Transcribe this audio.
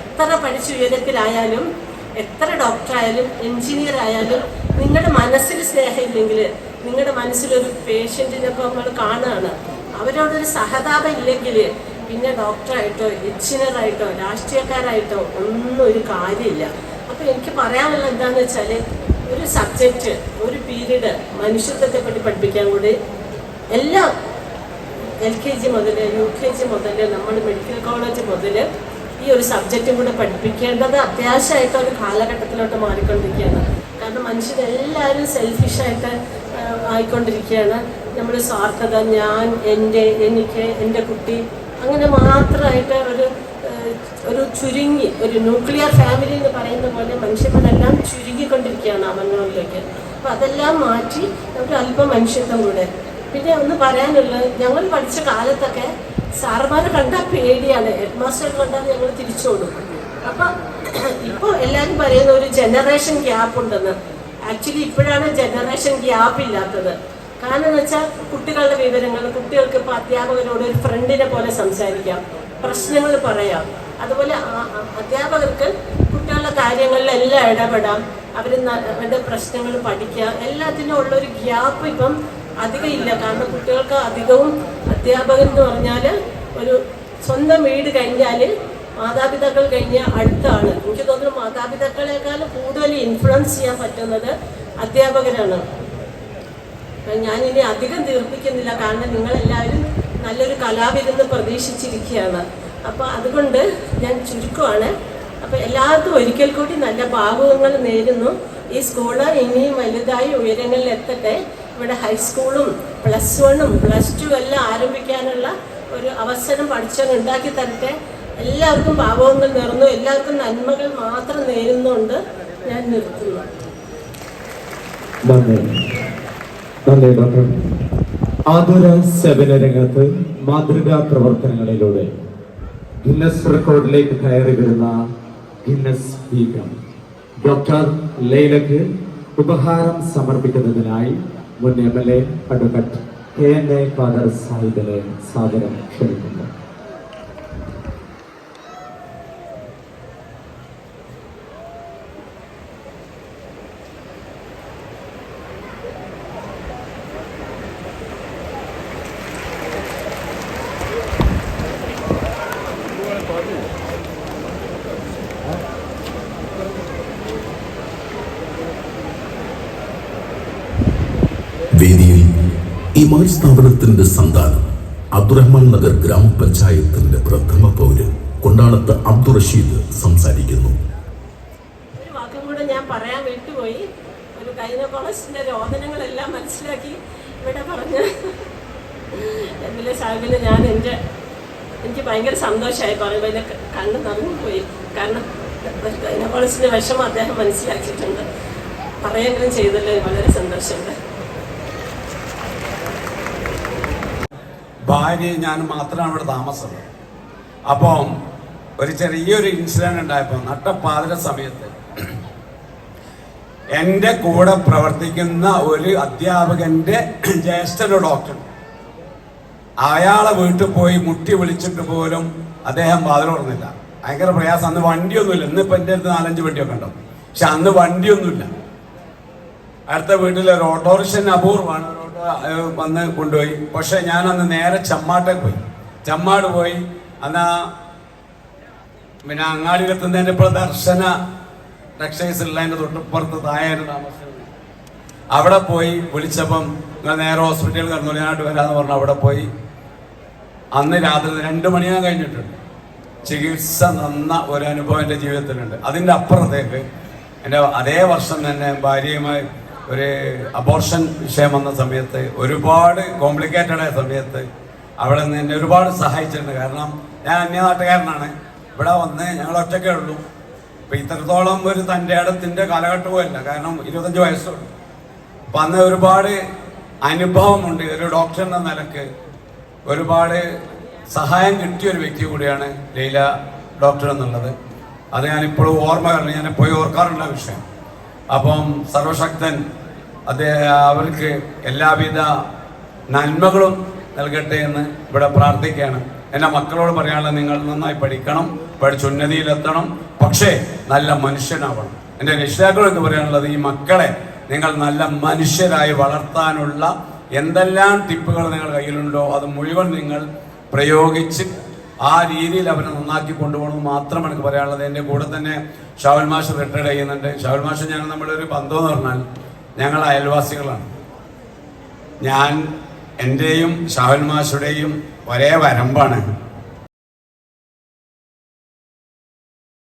എത്ര പഠിച്ച് ഉയരത്തിലായാലും എത്ര ഡോക്ടർ ആയാലും എഞ്ചിനീയർ ആയാലും നിങ്ങളുടെ മനസ്സിൽ സ്നേഹമില്ലെങ്കിൽ നിങ്ങളുടെ മനസ്സിലൊരു പേഷ്യന്റിനെ ഇപ്പോൾ നമ്മൾ കാണുകയാണ്. അവരോടൊരു സഹതാപം ഇല്ലെങ്കിൽ പിന്നെ ഡോക്ടറായിട്ടോ എഞ്ചിനീയറായിട്ടോ രാഷ്ട്രീയക്കാരായിട്ടോ ഒന്നും ഒരു കാര്യമില്ല. അപ്പോൾ എനിക്ക് പറയാനുള്ള എന്താണെന്ന് വെച്ചാൽ ഒരു സബ്ജക്റ്റ് ഒരു പീരീഡ് മനുഷ്യത്വത്തെ പറ്റി പഠിപ്പിക്കാൻ കൂടി എല്ലാം എൽ കെ ജി മുതൽ യു കെ ജി മുതൽ നമ്മൾ മെഡിക്കൽ കോളേജ് മുതൽ ഈ ഒരു സബ്ജക്റ്റും കൂടെ പഠിപ്പിക്കേണ്ടത് അത്യാവശ്യമായിട്ട് ഒരു കാലഘട്ടത്തിലോട്ട് മാറിക്കൊണ്ടിരിക്കുകയാണ്. കാരണം മനുഷ്യരെല്ലാവരും സെൽഫിഷായിട്ട് ആയിക്കൊണ്ടിരിക്കുകയാണ്. നമ്മൾ സ്വാർത്ഥത ഞാൻ എന്റെ എനിക്ക് എന്റെ കുട്ടി അങ്ങനെ മാത്രമായിട്ട് ഒരു ഒരു ചുരുങ്ങി ഒരു ന്യൂക്ലിയർ ഫാമിലി എന്ന് പറയുന്ന പോലെ മനുഷ്യന്മാരെല്ലാം ചുരുങ്ങിക്കൊണ്ടിരിക്കുകയാണ് അവങ്ങളിലേക്ക് അപ്പം അതെല്ലാം മാറ്റി നമുക്ക് അല്പം മനുഷ്യത്വം കൂടെ. പിന്നെ ഒന്ന് പറയാനുള്ളത് ഞങ്ങൾ പഠിച്ച കാലത്തൊക്കെ സാറുമാരെ കണ്ടാൽ പേടിയാണ്. ഹെഡ് മാസ്റ്റർ കണ്ടാൽ ഞങ്ങൾ തിരിച്ചോടും. അപ്പൊ ഇപ്പോൾ എല്ലാവരും പറയുന്ന ഒരു ജനറേഷൻ ഗ്യാപ്പ് ഉണ്ടെന്ന്. ആക്ച്വലി ഇപ്പോഴാണ് ജനറേഷൻ ഗ്യാപ്പ് ഇല്ലാത്തത്. കാരണം എന്ന് വെച്ചാൽ കുട്ടികളുടെ വിവരങ്ങൾ കുട്ടികൾക്ക് ഇപ്പോൾ അധ്യാപകരോട് ഒരു ഫ്രണ്ടിനെ പോലെ സംസാരിക്കാം പ്രശ്നങ്ങൾ പറയാം. അതുപോലെ അധ്യാപകർക്ക് കുട്ടികളുടെ കാര്യങ്ങളിലെല്ലാം ഇടപെടാം. അവർ അവരുടെ പ്രശ്നങ്ങൾ പഠിക്കുക. എല്ലാത്തിനും ഉള്ളൊരു ഗ്യാപ്പ് ഇപ്പം അധികം ഇല്ല. കാരണം കുട്ടികൾക്ക് അധികവും അധ്യാപകൻ എന്ന് പറഞ്ഞാൽ ഒരു സ്വന്തം വീട് കഴിഞ്ഞാൽ മാതാപിതാക്കൾ കഴിഞ്ഞ അടുത്താണ്. എനിക്ക് തോന്നുന്നു മാതാപിതാക്കളെക്കാളും കൂടുതൽ ഇൻഫ്ലുവൻസ് ചെയ്യാൻ പറ്റുന്നത് അധ്യാപകരാണ്. ഞാനിനി അധികം ദീർഘിക്കുന്നില്ല കാരണം നിങ്ങളെല്ലാവരും നല്ലൊരു കലാവിരുന്ന് പ്രതീക്ഷിച്ചിരിക്കുകയാണ്. അപ്പോൾ അതുകൊണ്ട് ഞാൻ ചുരുക്കമാണ് അപ്പോൾ എല്ലാവർക്കും ഒരിക്കൽ കൂടി നല്ല ഭാഗങ്ങൾ നേരുന്നു. ഈ സ്കൂൾ ഇനിയും വലുതായി ഉയരങ്ങളിൽ എത്തട്ടെ. ഇവിടെ ഹൈസ്കൂളും പ്ലസ് വണ്ണും പ്ലസ് ടു എല്ലാം ആരംഭിക്കാനുള്ള ഒരു അവസരം പഠിച്ചങ്ങ് ഉണ്ടാക്കി തരട്ടെ. എല്ലാവർക്കും പാപങ്ങൾ നിറന്നു എല്ലാവർക്കും നന്മകൾ മാത്രം നേരുന്നുണ്ട്. ഞാൻ നിർത്തുന്നു. നന്ദി. ആതുര സേവന രംഗത്ത് മാതൃകാ പ്രവർത്തനങ്ങളിലൂടെ ഗിന്നസ് റെക്കോർഡിലേക്ക് കയറി വരുന്ന ഗിന്നസ് ഡോക്ടർ ലൈലക്ക് ഉപഹാരം സമർപ്പിക്കുന്നതിനായി മുൻ M L A K N A father സാഹിബിനെ സാദരം ക്ഷണിക്കുന്നു. വേദിയിൽ മഹൽ സ്ഥാപനത്തിന്റെ സന്താനം അബ്ദുറഹ്മാൻ നഗർ ഗ്രാമപഞ്ചായത്തിന്റെ പ്രഥമ പൗരൻ കൊണ്ടാണത്ത് അബ്ദുൾ റഷീദ് സംസാരിക്കുന്നു. ഒരു പറയാൻ മനസ്സിലാക്കി ഇവിടെ ഞാൻ എനിക്ക് ഭയങ്കര സന്തോഷമായി പറയുമ്പോൾ എന്റെ കണ്ണ് നിറഞ്ഞു പോയി. കാരണം ഗൈനക്കോളജിന്റെ വിഷമം അദ്ദേഹം മനസ്സിലാക്കിയിട്ടുണ്ട്. പറയുകയും ചെയ്തല്ലോ വളരെ സന്തോഷമുണ്ട്. ഭാര്യയും ഞാനും മാത്രമാണ് ഇവിടെ താമസം. അപ്പം ഒരു ചെറിയൊരു ഇൻസിഡന്റ് ഉണ്ടായപ്പോൾ നട്ടപ്പാതിര സമയത്ത് എന്റെ കൂടെ പ്രവർത്തിക്കുന്ന ഒരു അധ്യാപകന്റെ ജ്യേഷ്ഠനോ ഡോക്ടർ അയാളെ വീട്ടിൽ പോയി മുട്ടി വിളിച്ചിട്ട് പോലും അദ്ദേഹം വാതിൽ തുറന്നില്ല. ഭയങ്കര പ്രയാസം. അന്ന് വണ്ടിയൊന്നുമില്ല. ഇന്നിപ്പോൾ എന്റെ അടുത്ത് നാലഞ്ച് വണ്ടിയൊക്കെ ഉണ്ടാവും. പക്ഷെ അന്ന് വണ്ടിയൊന്നുമില്ല. അടുത്ത വീട്ടിലെ ഒരു ഓട്ടോറിക്ഷൻ അപൂർവമാണ്. വന്ന് കൊണ്ടുപോയി. പക്ഷെ ഞാനന്ന് നേരെ ചമ്മാട്ടേക്ക് പോയി. ചമ്മാട് പോയി. അന്ന് പിന്നെ അങ്ങാടിയിലെത്തുന്നതിന്റെ ഇപ്പോൾ ദർശന ടെക്സ്റ്റൈൽസ് ഉള്ളതിന്റെ തൊട്ടിപ്പുറത്ത് തായായിരുന്നു താമസിച്ചത്. അവിടെ പോയി വിളിച്ചപ്പം നിങ്ങൾ നേരെ ഹോസ്പിറ്റലിൽ കിടന്നു. ഞാനായിട്ട് വരാമെന്ന് പറഞ്ഞു അവിടെ പോയി. അന്ന് രാത്രി രണ്ട് മണിയാകാൻ കഴിഞ്ഞിട്ടുണ്ട്. ചികിത്സ നന്ന ഒരു അനുഭവം എന്റെ ജീവിതത്തിലുണ്ട്. അതിന്റെ അപ്പുറത്തേക്ക് എന്റെ അതേ വർഷം തന്നെ ഭാര്യയുമായി ഒരു അബോർഷൻ വിഷയം വന്ന സമയത്ത് ഒരുപാട് കോംപ്ലിക്കേറ്റഡ് ആയ സമയത്ത് അവിടെ നിന്ന് എന്നെ ഒരുപാട് സഹായിച്ചിട്ടുണ്ട്. കാരണം ഞാൻ അന്യനാട്ടുകാരനാണ്. ഇവിടെ വന്ന് ഞങ്ങൾ ഒറ്റയ്ക്കേ ഉള്ളൂ. അപ്പം ഇത്രത്തോളം ഒരു തന്റെ ഇടത്തിന്റെ കാലഘട്ടവുമല്ല. കാരണം ഇരുപത്തഞ്ച് വയസ്സുള്ളൂ അപ്പം അന്ന് ഒരുപാട് അനുഭവമുണ്ട്. ഒരു ഡോക്ടർ എന്ന നിലയ്ക്ക് ഒരുപാട് സഹായം കിട്ടിയ ഒരു വ്യക്തി കൂടിയാണ് ലീല ഡോക്ടർ എന്നുള്ളത്. അത് ഞാനിപ്പോഴും ഓർമ്മകളുണ്ട് ഞാൻ പോയി ഓർക്കാറുള്ള വിഷയം. അപ്പം സർവശക്തൻ അദ്ദേഹം അവർക്ക് എല്ലാവിധ നന്മകളും നൽകട്ടെ എന്ന് ഇവിടെ പ്രാർത്ഥിക്കുകയാണ്. എന്റെ മക്കളോട് പറയാനുള്ളത് നിങ്ങൾ നന്നായി പഠിക്കണം പഠിച്ച് ഉന്നതിയിലെത്തണം പക്ഷേ നല്ല മനുഷ്യനാവണം. എന്റെ രക്ഷിതാക്കളൊക്കെ പറയാനുള്ളത് ഈ മക്കളെ നിങ്ങൾ നല്ല മനുഷ്യരായി വളർത്താനുള്ള എന്തെല്ലാം ടിപ്പുകൾ നിങ്ങൾ കയ്യിലുണ്ടോ അത് മുഴുവൻ നിങ്ങൾ പ്രയോഗിച്ച് ആ രീതിയിൽ അവനെ നന്നാക്കി കൊണ്ടുപോകണമെന്ന് മാത്രം എനിക്ക് പറയാനുള്ളത്. എന്റെ കൂടെ തന്നെ ഷാവൽ മാഷ് റിട്ടയർഡ് ചെയ്യുന്നുണ്ട് ഷാവൽ മാഷ് ഞാൻ നമ്മളൊരു ബന്ധം എന്ന് പറഞ്ഞാൽ ഞങ്ങൾ അയൽവാസികളാണ്. ഞാൻ എന്റെയും ഷാഹുൽ മാഷുടെയും ഒരേ വരമ്പാണ്.